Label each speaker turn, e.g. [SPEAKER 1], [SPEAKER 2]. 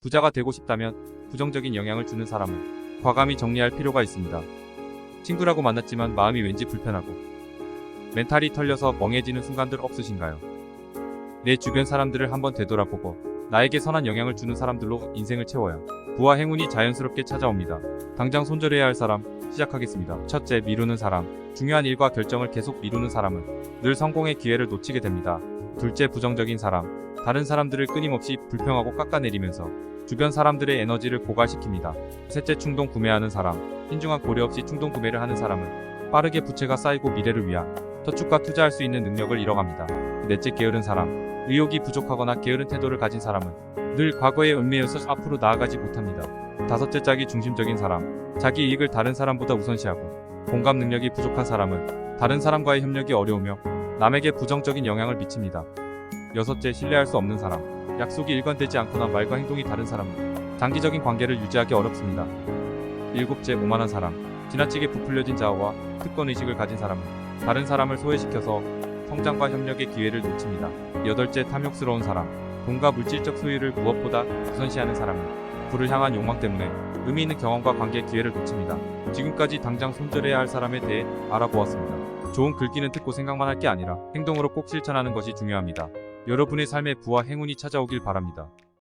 [SPEAKER 1] 부자가 되고 싶다면 부정적인 영향을 주는 사람은 과감히 정리할 필요가 있습니다. 친구라고 만났지만 마음이 왠지 불편하고 멘탈이 털려서 멍해지는 순간들 없으신가요? 내 주변 사람들을 한번 되돌아보고 나에게 선한 영향을 주는 사람들로 인생을 채워야 부와 행운이 자연스럽게 찾아옵니다. 당장 손절해야 할 사람 시작하겠습니다. 첫째, 미루는 사람. 중요한 일과 결정을 계속 미루는 사람은 늘 성공의 기회를 놓치게 됩니다. 둘째, 부정적인 사람. 다른 사람들을 끊임없이 불평하고 깎아내리면서 주변 사람들의 에너지를 고갈시킵니다. 셋째, 충동 구매하는 사람. 신중한 고려 없이 충동 구매를 하는 사람은 빠르게 부채가 쌓이고 미래를 위한 저축과 투자할 수 있는 능력을 잃어갑니다. 넷째, 게으른 사람. 의욕이 부족하거나 게으른 태도를 가진 사람은 늘 과거에 얽매여서 앞으로 나아가지 못합니다. 다섯째, 짝이 중심적인 사람. 자기 이익을 다른 사람보다 우선시하고 공감 능력이 부족한 사람은 다른 사람과의 협력이 어려우며 남에게 부정적인 영향을 미칩니다. 여섯째, 신뢰할 수 없는 사람. 약속이 일관되지 않거나 말과 행동이 다른 사람은 장기적인 관계를 유지하기 어렵습니다. 일곱째, 오만한 사람. 지나치게 부풀려진 자아와 특권 의식을 가진 사람은 다른 사람을 소외시켜서 성장과 협력의 기회를 놓칩니다. 여덟째, 탐욕스러운 사람. 돈과 물질적 소유를 무엇보다 우선시하는 사람은 부를 향한 욕망 때문에 의미 있는 경험과 관계 기회를 놓칩니다. 지금까지 당장 손절해야 할 사람에 대해 알아보았습니다. 좋은 글귀는 듣고 생각만 할 게 아니라 행동으로 꼭 실천하는 것이 중요합니다. 여러분의 삶에 부와 행운이 찾아오길 바랍니다.